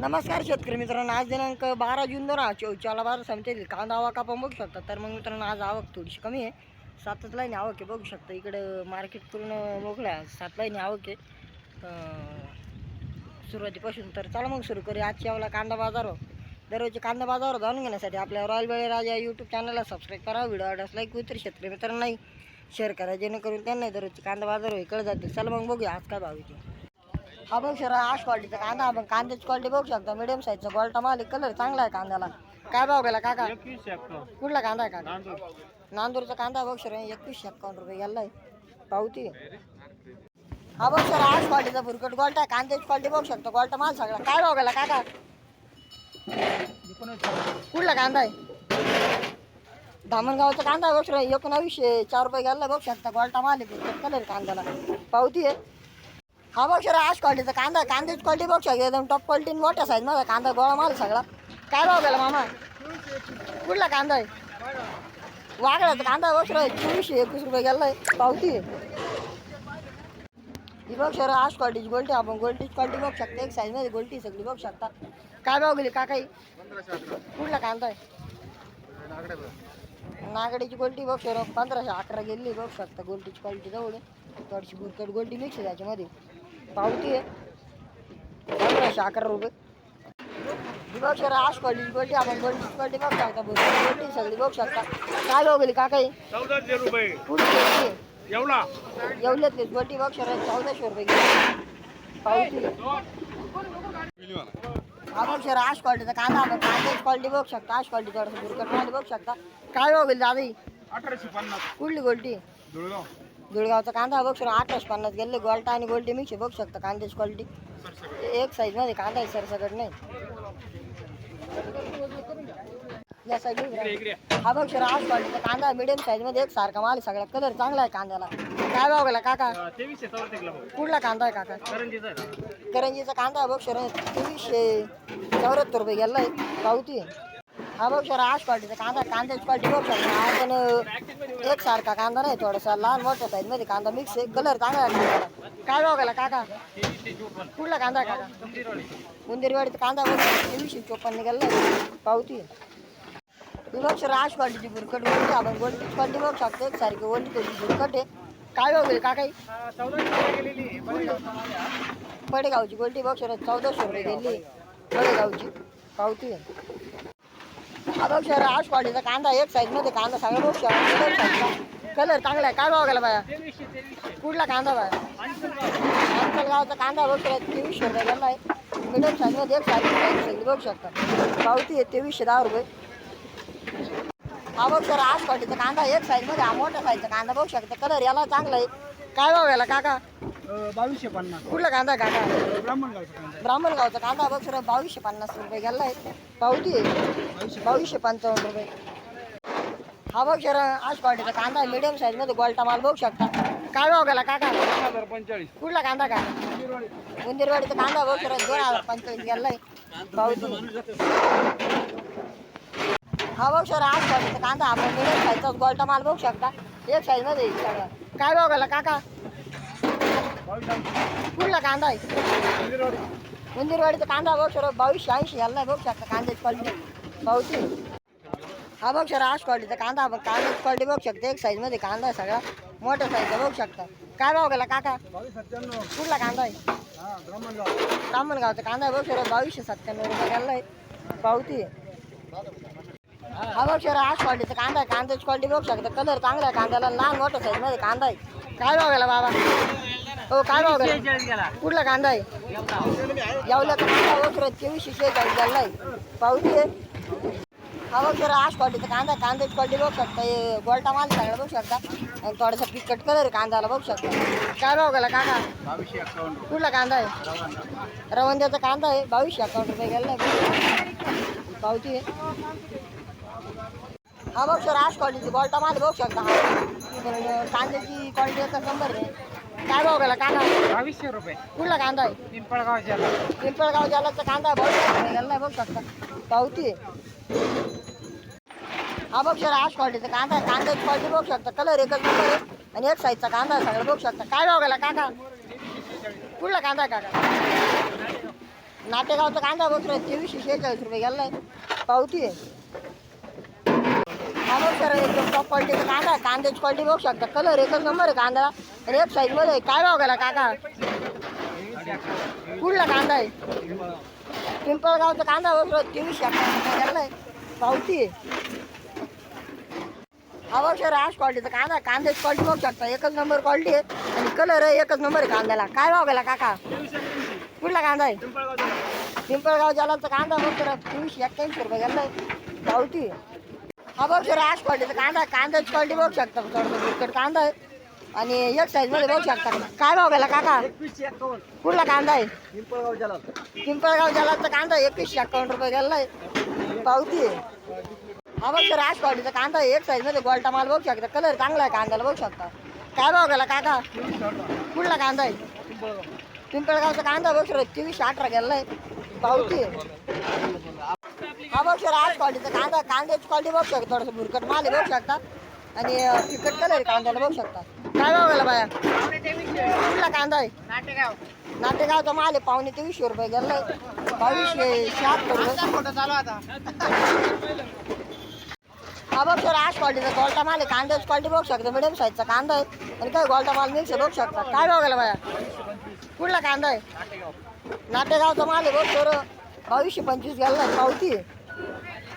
नमस्कार शेतकरी मित्रांनो आज दिनांक बारा जून दोन हजार चोवीसला बारा समितीतील कांदा आवक आपण बघू शकता. तर मग मित्रांनो आज आवक थोडीशी कमी आहे. सातच लाईन आवक आहे बघू शकता. इकडं मार्केट पूर्ण मोकळं आहे. सात लाईन आवक आहे. सुरुवातीपासून तर चला मग सुरू करूया. आजच्या वेळेला कांदा बाजार दररोजचे कांदा बाजारावर जाणून घेण्यासाठी आपल्या रॉयल बेळे राजा यूट्यूब चॅनलला सबस्क्राईब करा. व्हिडिओ आवडल्यास लाईक तरी शेतकरी मित्रांनाही शेअर करा. जेणेकरून त्यांना दररोजचे कांदा बाजार कळ जातील. चला मग बघूया आज काय भाव आहे हा बघ सर आश क्वालिटीचा कांदा आपण कांद्याची क्वालिटी बघू शकता. मिडियम साईजचा गोल्टा माल कलर चांगला आहे कांद्याला. काय भाव गेला काका? कुठला कांदा आहे काका? नांदूरचा कांदा बघ सर एकवीसशे एक्कावन्न रुपये गेला आहे पावती. हा बघ सर आश क्वालिटीचा भुरकट गोल्टा आहे. कांद्याची क्वालिटी बघू शकता. गोल्टा माल सगळा. काय भाव गेला काका? कुठला कांदा आहे? धामणगावचा कांदा बघ सर एकोणावीसशे चार रुपये गेला बघ शकता. गोल्टा माल आहे. कलर कांद्याला. पावती आहे. हा बघ सर आश क्वालिटीचा कांदा कांद्याची क्वालिटी बघशा एकदम टॉप क्वालिटी मोठ्या साईज माझा कांदा गोळा माल सगळा. काय भाव गेला मामा? कुठला कांदा आहे? वागळाचा कांदा बघ सर चोवीसशे एकवीस रुपये गेला आहे पावती आहे. ही बघ सर आश क्वालिटीची गोल्टी. आपण गोल्टीची क्वालिटी बघू शकता. एक साईजमध्ये गोल्टी सगळी बघू शकता. काय भाव गेली काकाई? कुठला कांदा आहे? नागडीची गोल्टी बघ सर पंधराशे अकरा गेली बघ शकता. गोल्टीची क्वालिटी जवळ आहे. थोडीशी बुरकट गोल्टी मिक्स आहे त्याच्यामध्ये. पावती आहे. पंधराशे अकरा रुपये. बघ सर आश क्वालिटी गोल्टी आपण गोल्टीची क्वालिटी बघ शकता गोल्टी सगळी बघ शकता. काय भाव गेली काकाई चौदाशे रुपये. आहे एवढा? येवल्यातली गोल्टी बघ सर चौदाशे रुपये पावती. हा बघ सर आश क्वालिटीचा कांदा आपण कांद्याची क्वालिटी बघ शकता आश क्वालिटी थोडंसं बुरकटमध्ये बघ शकता. काय भाव गेली दादा? अठराशे पन्नास. कुठली गोल्टी धुळगाव. धुळगावचा कांदा बघ सर आठशे पन्नास गेले गोल्टा आणि गोल्टी मिक्स बघ शकता कांद्याची क्वालिटी एक साईजमध्ये कांदा आहे सरसकट नाही? या साईड इकडे हा बघ सर आठ क्वालिटीचा कांदा मिडियम साईजमध्ये एक सारखा माल सगळा कलर चांगला आहे कांद्याला. काय भाव गेला काका? कुठला कांदा आहे काका? करंजीचा करंजीचा कांदा बघ सर तेवीसशे चौऱ्याहत्तर रुपये गेला आहे पावती आहे. हा बघ सर आठ क्वालिटीचा कांदा कांद्याची क्वालिटी बघ सर हा पण एक सारखा कांदा नाही थोडासा. लहान मोठ्या साईजमध्ये कांदा मिक्स आहे. कलर चांगला आहे. काय बघायला काका? कुठला कांदा काका? कंदीरवाडी कांदा बघ तेवीसशे चोपन्न निघाला पावती आहे. ही बघ सर आठ क्वालिटीची बुरकट बोलते आपण. गोल्डची क्वालिटी बघ शकतो. एक सारखी गोल्डी थोडी बुरकट आहे. काय बघेल काकाई? पडेगावची गोल्टी बघ सर चौदाशे रुपये गेली. पडेगावची. पावती आहे. हा शहर सर कांदा एक साईजमध्ये कांदा सगळं बघ शहर कलर चांगला आहे. काय भाव गेला बाया? कुठला कांदा बाया? गावचा कांदा बघ तेवीसशे रुपये गेला आहे. मिडियम साईजमध्ये एक साईज बघू शकता. पावती आहे तेवीसशे दहा रुपये. हा सर आज क्वालिटीचा कांदा एक साईजमध्ये हा मोठ्या साईजचा कांदा बघू शकता. कलर याला चांगला आहे. काय भाव गेला काका? बावीसशे पन्नास. कुठला कांदा आहे काका? ब्राह्मणगावचा ब्राह्मण गावचा कांदा बघ सर बावीसशे पन्नास रुपये गेला आहे. पावती आहे. बावीसशे पंचावन्न रुपये. हा बघ सर आज क्वालिटीचा कांदा आहे मिडियम साईजमध्ये गोल्टा माल बघू शकता. काय भाव गेला काका? दोन हजार पंचेचाळीस. कुठला कांदा का उंदीरवाडीचा कांदा बघ सर दोन हजार पंचवीस गेला आहे. पावती. हा बघ सर आज क्वालिटीचा कांदा आपण मिडियम साईजचा गोल्टा माल बघू शकता. एक साईजमध्ये आहे सगळा. काय भाव गेला काका? कुठला कांदा आहे कंदीरवाडी उंदीरवाडीचा कांदा बघ सर बावीसशे ऐंशी याला बघ शकता कांद्याची क्वालिटी पावती हा बघ सर आठ क्वालिटीचा कांदा आपण कांद्याची क्वालिटी बघू शकता एक साईजमध्ये कांदा आहे सगळा मोठ्या साईजचा बघू शकता काय भाव गेला काका कुठला कांदा आहे ब्राह्मणगावचा कांदा आहे बघ सर बावीसशे सत्त्याण्णव रुपये गेला आहे पावती आहे हा बघ सर आठ क्वालिटीचा कांदा आहे कांद्याची क्वालिटी बघू शकता कलर चांगला आहे कांद्याला लहान मोठ्या साईजमध्ये कांदा आहे काय भाव गेला बाबा हो काय भाव गेला गेला. कुठला कांदा आहे? कांदा सर तेवीसशे शेहेचाळीस गेला आहे. पावती आहे. हा बघ सर आठ क्वालिटीचा कांदा आहे. कांद्याची क्वालिटी बघू शकता. हे गोल्टा माल सगळं बघू शकता. आणि थोडासा पिकट कलर आहे कांद्याला बघू शकता. काय भाव गेला बावीसशे एक्कावन्न कुठला कांदा आहे? रवंद्याचा कांदा आहे. बावीसशे अकाउंट रुपये गेला आहे. पावती आहे. हा बघ सर आठ क्वालिटी गोल्टा माल बघू शकता. हा. पण कांद्याची क्वालिटी एकच नंबर आहे. काय भाव गेला? कांदा? बावीसशे रुपये. कुठला कांदा आहे? पिंपळगाव जिल्हा. पिंपळगाव जालाचा कांदा आहे रुपये गेला आहे बघू शकता पावती आहे. हा बघ सर आठ क्वालिटीचा कांदा आहे. कांद्याची क्वालिटी बघू शकता. कलर एकच नंबर आहे. आणि एक साईजचा कांदा आहे सगळं बघू शकता. काय भाव गेला काका? कुठला कांदा आहे काका? नाटेगावचा कांदा बघ सर तेवीसशे शेहेचाळीस रुपये गेलाय पावती आहे. हा बघ सर एकदम टॉप क्वालिटीचा कांदा आहे. कांद्याची क्वालिटी बघू शकता. कलर एकच नंबर आहे कांदा. रेप एक साईजमध्ये काय भाव गेला काका? कुठला कांदा आहे? पिंपळगावचा कांदा हो, बसलो तीनशे तेवीसशे रुपये पावती अवश्य राज क्वालिटीचा कांदा कांद्याची क्वालिटी बघू शकता. एकच नंबर क्वालिटी आहे. आणि कलर आहे एकच नंबर आहे कांद्याला. काय भाव गेला काका? कुठला कांदा आहे? पिंपळगाव जालाचा कांदा हो, बघतो तीनशे एक्क्याऐंशी रुपये गेलाय. पावती अवश्य बघ क्वालिटीचा कांदा कांद्याची क्वालिटी बघू शकता. कांदा आहे. आणि एक साईजमध्ये बघू शकता काय भाव गेला काका? कुठला कांदा आहे? पिंपळगाव जालाचा कांदा एकवीसशे अकाउंट रुपये गेलाय. पावती आहे. हा बघ राज क्वालिटीचा कांदा आहे एक साईजमध्ये गोल्टा माल बघू शकता. कलर चांगला आहे कांद्याला बघू शकता. काय भाव गेला काका? कुठला कांदा आहे? पिंपळगावचा कांदा बघ सर तेवीसशे अठरा गेलाय. पावती आहे. हा बघ सर आज क्वालिटीचा कांदा कांद्याची क्वालिटी बघू शकता. थोडंसं भुरकट माल आहे बघू शकता. आणि फिकट कलर आहे कांद्याला बघू शकता. काय गेला बाया? कुठला कांदा आहे? नाटेगाव. नाटेगावचा माल आहे पावणे तेवीसशे रुपये गेलाय बावीसशे शहात्तर फोटो चालू आता. हा बघ सर आज क्वालिटीचा गोल्टा माल आहे. कांद्याची क्वालिटी बघू शकता. मिडियम साईजचा कांदा आहे. आणि काय गोल्टा माल मिक्स बघू शकता. काय गेला बाया? कुठला कांदा आहे? नाटेगावचा माल आहे बघ सर. बावीसशे पंचवीस गेला. पावती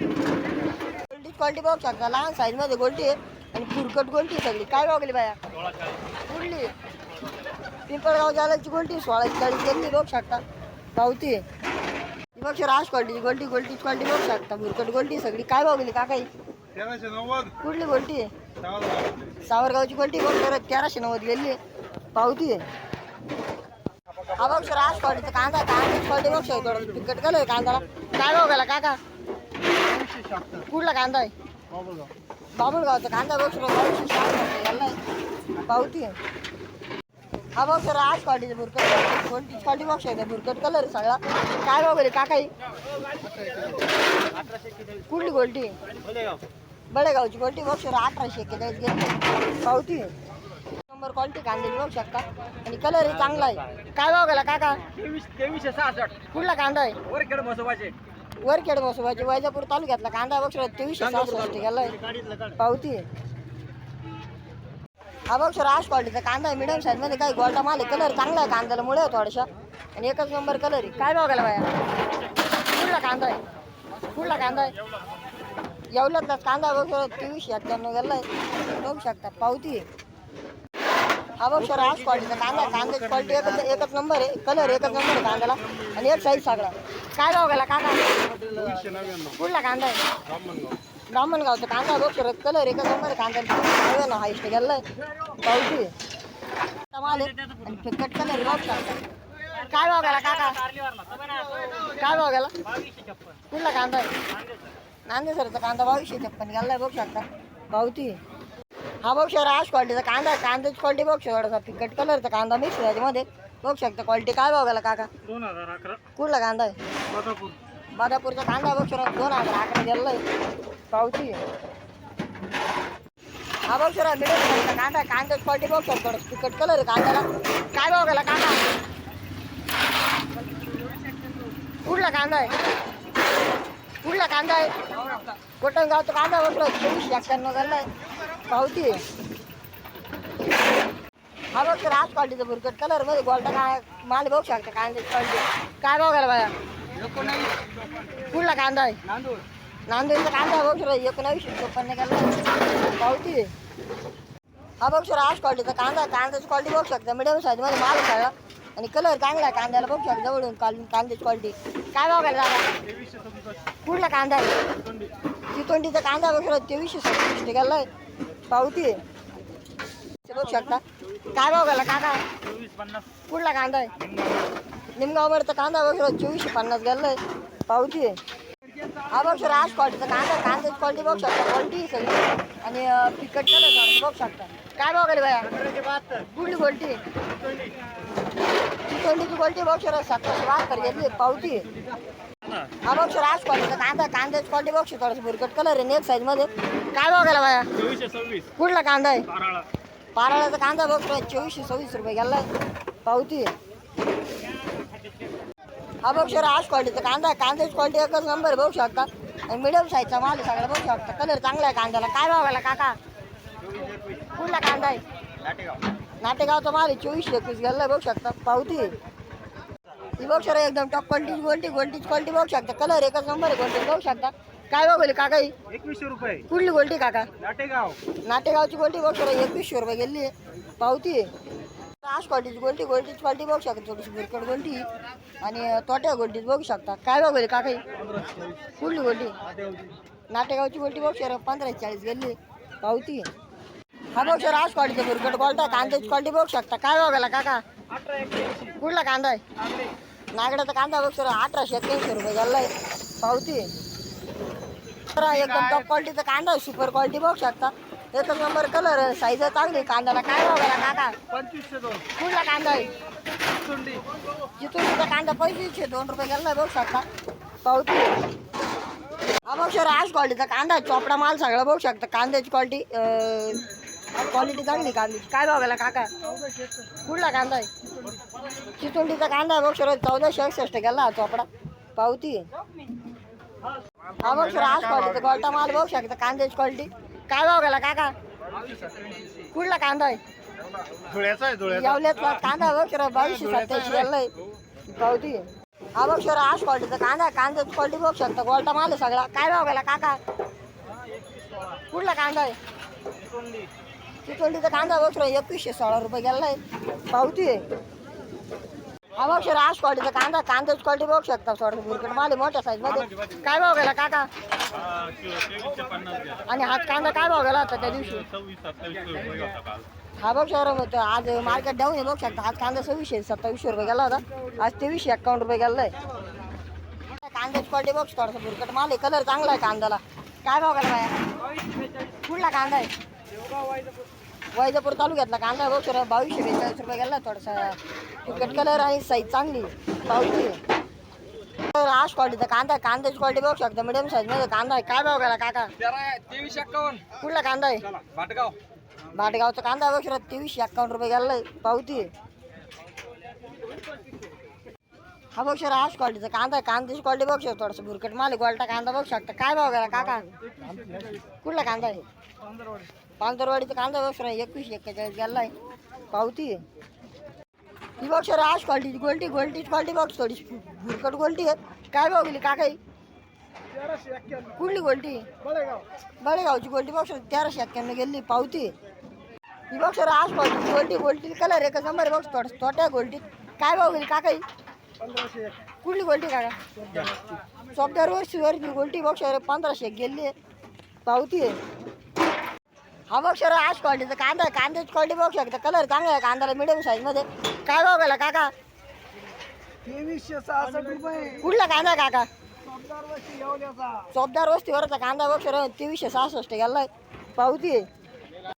गोल्टी क्वालिटी बघू शकता. लहान साईजमध्ये गोल्टी आहे. आणि फुरकट गोल्टी आहे सगळी. काय भाव गेली बाया? कुठली पिंपळगाव जालाची गोल्टी सोळा चाळीस गेली बघू शकता ही बघ आज क्वालिटी गोल्टी गोल्टी क्वालिटी बघू शकता फुरकट गोल्टी सगळी. काय गेली का काही कुठली गोल्टी सावरगावची. गोल्टी बघ सर तेराशे नव्वद गेली पावती हा बघ सर आज क्वालिटीचा कांदा कांद्याची क्वालिटी बघ सर थोडं तिखट कलर कांद्याला. काय गेला काका? कुठला कांदा आहे? बाबुळगावचा कांदा बघ सर बावीसशे गेलाय पावती आहे. हा बघ सर आज क्वालिटीचा भुरकट गोल्टीची क्वालिटी बघ शकता? भुरकट कलर आहे सगळा. काय भाव गेले काकाई? कुठली गोल्टी? बडेगावची क्वालिटी बघ सर अठराशे एक्केचाळीस गेली पावती आहे. नंबर क्वालिटी कांद्याची बघू शकता. आणि कलर ही चांगला आहे. काय भाव गेला काका? तेवीस तेवीसशे सहासष्ट. कुठला कांदा आहे? वरखेड मसोबाचे वैजापूर तालुक्यातला कांदा बघ सर तेवीसशे सहासष्ट गेलाय. पावती आहे. हा बघ सर आज क्वालिटीचा कांदा आहे मिडियम साईजमध्ये काही गोल्टा माल आहे कलर चांगला आहे कांद्याला मुळे थोडासा आणि एकच नंबर कलर आहे. काय गेला बाया? कुठला कांदा आहे. कुठला कांदा आहे. एवढ्यातलाच कांदा बघ सर तेवीसशे अठ्ठ्याण्णव गेलाय. बघू शकता पावती आहे. हा बघ सर आज क्वालिटीचा कांदा. कांद्याची क्वालिटी एकच एकच नंबर आहे. कलर एकच नंबर आहे कांद्याला. आणि एक साईज सगळा काय भाव गेला कांदा कुठला कांदा आहे? ब्राह्मणगावचा कांदा बघ सर कलर एका नंबर कांदा हवे ना हायस्ट गेलाय. पावती टमाले आणि फिकट कलर बघ. काय भाव गेला काका? काय भाव गेला कुठला कांदा आहे? नांदे सरचा कांदा बावीसशे छप्पन गेलाय बघ शकता पावती हा बघ सर आज क्वालिटीचा कांदा कांद्याची क्वालिटी बघ शकता फिकट कलरचा कांदा मिक्स त्याच्यामध्ये बघू शकता क्वालिटी काय भाव गेला काका? दोन हजार अकरा. कुठला कांदा आहे? बदापूर. बादापूरचा कांदा बघ सर दोन हजार अकरा गेलाय पावती हा बघ सर मिडियम साईजचा कांदा? आहे. कांद्याची क्वालिटी बघ थोडं फिकट कलर आहे कांद्याला. काय भाव गेला कांदा कुठला कांदा आहे? कुठला कांदा आहे? कोटणगावचा कांदा सर चोवीसशे एक्क्याण्णव गेलाय पावती हा बघ सर आज क्वालिटीचा भुरकट कलरमध्ये गोल्डा काय माल बघू शकता कांद्याची क्वालिटी काय भाव गेला बाया कुठला कांदा आहे. नांदेडचा कांदा बघ सर एकोणावीसशे चोपन्न गेला पावती हा बघ सर आज क्वालिटीचा कांदा कांद्याची क्वालिटी बघू शकता. मिडियम साईजमध्ये माल आहे. आणि कलर चांगला आहे कांद्याला बघू शकता. जवळून काल कांद्याची क्वालिटी काय भाव गेला दादा कुठला कांदा आहे. चितोंडीचा कांदा बघ सर तेवीसशे सत्तीस गेलाय पावती आहे. ते बघू शकता. काय भाव गेला? कांदा चोवीस पन्नास. कुठला कांदा आहे? निमगाववरचा. कांदा बघ सर चोवीसशे पन्नास गेलाय. पावती आहे. हा बघ सर आज क्वालिटीचा कांदा कांद्याची क्वालिटी बघू शकता. क्वालिटी सगळी. आणि अं, फिकट कलर बघू शकता. काय भाव गेले बाया? कुठली क्वालिटी चितोंडीची क्वालिटी बघ सर सतराशे बहात्तर घेतली पावती हा बघ सर आज क्वालिटीचा कांदा कांद्याची क्वालिटी बघ थोडंसं भुरकट कलर आहे नेक साईजमध्ये काय भाव गेला बाया? कुठला कांदा आहे? पाराळा पाराळ्याचा कांदा बघ चोवीसशे सव्वीस रुपये गेला. पावती. हा बघ सर आज क्वालिटीचा कांदा आहे. कांद्याची क्वालिटी एकच नंबर बघू शकता. आणि मिडियम साईजचा माल आहे सगळं बघू शकता. कलर चांगला आहे कांद्याला. काय भावायला काका? कुठला कांदा आहे? नाटेगावचा माल आहे चोवीस एकवीस गेला बघू शकता. पावती. आहे. ही बघ सर एकदम टॉप क्वालिटी गोल्टी गोल्टीची क्वालिटी बघू शकता. कलर एकच नंबर आहे गोल्टी बघू शकता. काय बघू काका ही? एकवीसशे रुपये. कुठली गोल्टी काका? लाटेगाव नाटेगावची गोल्टी बघ सर एकवीसशे रुपये गेली. पावती. आज क्वालिटीची गोल्टी गोल्टीची क्वालिटी बघू शकता थोडीशी बिरकट गोल्टी. आणि तोट्या गोल्टीच बघू शकता. काय बघू काका ही? कुठली गोल्टी? नाटेगावची गोल्टी बघ सर पंधरा चाळीस गेली. पावती. हा बघ सर आज क्वालिटीचा बिरकट गोल्टा कांद्याची क्वालिटी बघू शकता. काय बघायला काका? कुठला कांदा आहे? नागड्याचा कांदा बघ सर अठराशे एक्क्याऐंशी रुपये पावती. आहे. हा एकदम टॉप क्वालिटीचा कांदा सुपर क्वालिटी बघू शकता. एकच नंबर कलर साईज चांगली. कांद्याला काय बघायला काका पंचवीसशे दोन. कुठला कांदा आहे? जिथून तिथं कांदा पंचवीसशे दोन रुपये गेलाय बघू शकता. पावती. आहे. हा बघ सर आज क्वालिटीचा कांदा. चोपडा माल सगळं बघू शकता. कांद्याची क्वालिटी क्वालिटी चांगली कांद्याची. काय बघायला काका? कुठला कांदा आहे? चितुंडीचा कांदा आहे बघ सर चौदाशे एकसष्ट गेला हा चोपडा. पावती. आहे. हा बघ सर आज क्वालिटीचा गोल्टा माल बघू शकता कांद्याची क्वालिटी काय भाव गेला काका? कुठला कांदा आहे? धुळ्याचा आहे धुळ्याचा. यावल्यातला कांदा बघ सर बावीसशे सत्याऐंशी गेलाय. पावती आहे. हा बघ सर आज क्वालिटीचा कांदा. कांद्याची क्वालिटी बघू शकता गोल्टा माल आहे सगळा. काय भाव गेला काका? कुठला कांदा आहे? चितोंडीचा कांदा बघ सर एकवीसशे सोळा रुपये गेलाय. पावती आहे. हा बघ आज क्वालिटीचा कांदा कांद्याची क्वालिटी बघू शकता थोडं बुरकट माल मोठ्या साईजमध्ये. काय भाव गेला काका? आणि हात कांदा काय भाव गेला होता त्या दिवशी? हा बघ शहर मग आज मार्केट डाऊन आहे बघू शकता. आज कांदा सव्वीसशे सत्तावीसशे रुपये गेला होता. आज तेवीसशे एक्कावन्न रुपये गेलाय कांद्याची क्वालिटी बघ थोडासा बुरकट माल आहे कलर चांगला आहे कांद्याला. काय भाव गेला बाया? कुठला कांदा आहे? वैजापूर तालुक्यातला कांदा आहे बघ सर बावीसशे बेचाळीस रुपये गेला थोडासा. तिकट कलर आणि साईज चांगली पावती. आहे. तर आज क्वालिटीचा कांदा आहे कांद्याची क्वालिटी बघू शकता मिडियम साईजमध्ये कांदा आहे. काय भाव गेला काका? तेरा तेवीसशे एक्कावन्न. कुठला कांदा आहे? भाटगाव. भाटगावचा कांदा बघ सर तेवीसशे एक्कावन्न रुपये गेलाय पावती. आहे. हा बघ सर आज क्वालिटीचा कांदा आहे. कांद्याची क्वालिटी बघ सर थोडंसं भुरकट माल गोलटा कांदा बघू शकता. काय भाव गेला काका? कुठला कांदा आहे? पांढरवाडीचा कांदा बघ सर एकवीस एक्केचाळीस गेलाय. पावती आहे. ही बघ सर आज क्वालिटीची गोल्टी गोल्टीची क्वालिटी बघ थोडीशी भुरकट गोल्टी आहे. काय भाव गेली काका कुठली गोल्टी? बळेगावची गोल्टी बघ सर तेराशे एक्क्याण्णव गेली पावती ही बघ सर आज क्वालिटी गोल्टी गोल्टी कलर एकच नंबर बघ थोडं तोट्या गोल्टीत. काय भाव गेली काकाई कुठली गोल्टी काका चौदार वर्षीवर गोल्टी बघ सर पंधराशे गेली. पावती हा बघ सर आज क्वालिटीचा कांदा कांद्याची क्वालिटी बघू शकता कलर चांगला आहे कांद्याला मिडियम साईजमध्ये काय भाव गेला काका? तेवीसशे सहासष्ट रुपये. कुठला कांदा काका? चौदार वस्तीवरचा कांदा बघ सर तेवीसशे सहासष्ट गेलाय. पावती आहे.